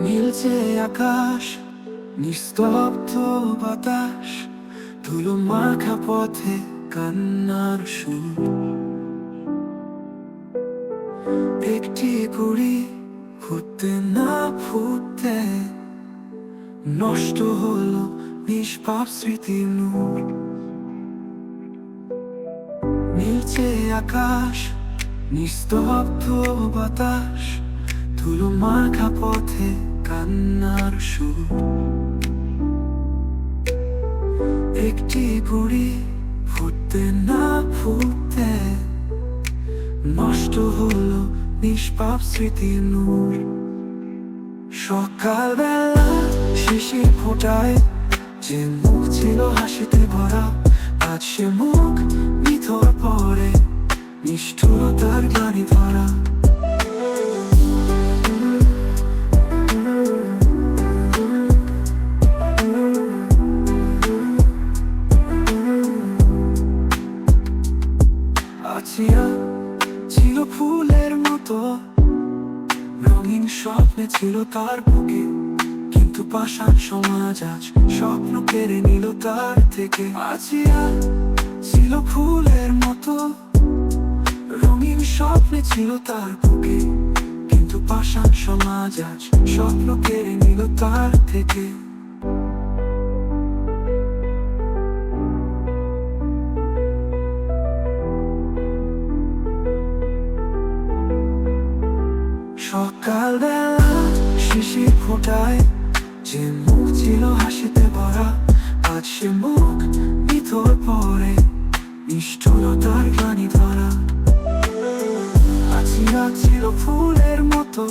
নীলচে আকাশ, নিস্তব্ধ বাতাস, ধুলো মাখা পথে কান্নার সুর। একটি কুড়ি ফুটতে না ফুটতে নষ্ট হলো নিষ্পাপ স্মৃতির নূর। নীলচে আকাশ, নিস্তব্ধ বাতাস ধুলো মাখা পথে কান্নার একটি কুড়ি ফুটতে না ফুটতে নষ্ট হলো নিষ্পাপ স্মৃতির নূর। সকালবেলা শিশির ফোটায়, যে মুখ ছিল হাসিতে ভরা, আজ সে মুখ ভিতর পরে, নিষ্ঠুরতার গাড়ি ধরা। আছিয়া ছিল ফুলের মতো। রঙিন স্বপ্নে ছিল তার বুকে। কিন্তু পাষাণ সমাজ আজ স্বপ্ন কেড়ে নিল তার থেকে। আজিয়া ছিল ফুলের মতো। রঙিন স্বপ্নে ছিল তার বুকে। কিন্তু পাষাণ সমাজ আজ স্বপ্ন কেড়ে নিল তার থেকে। সকালবেলা শিশির ফোটায়, যে মুখ ছিল হাসিতে ভরা, আজ সে মুখ ভিতর পরে, নিষ্ঠুরতার গানি ধরা। আজিরা ছিল ফুলের মতো,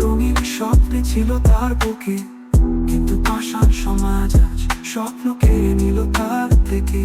রঙিন স্বপ্নে ছিল তার বুকে, কিন্তু পাষাণ সমাজ আজ স্বপ্ন কেড়ে নিল তার থেকে।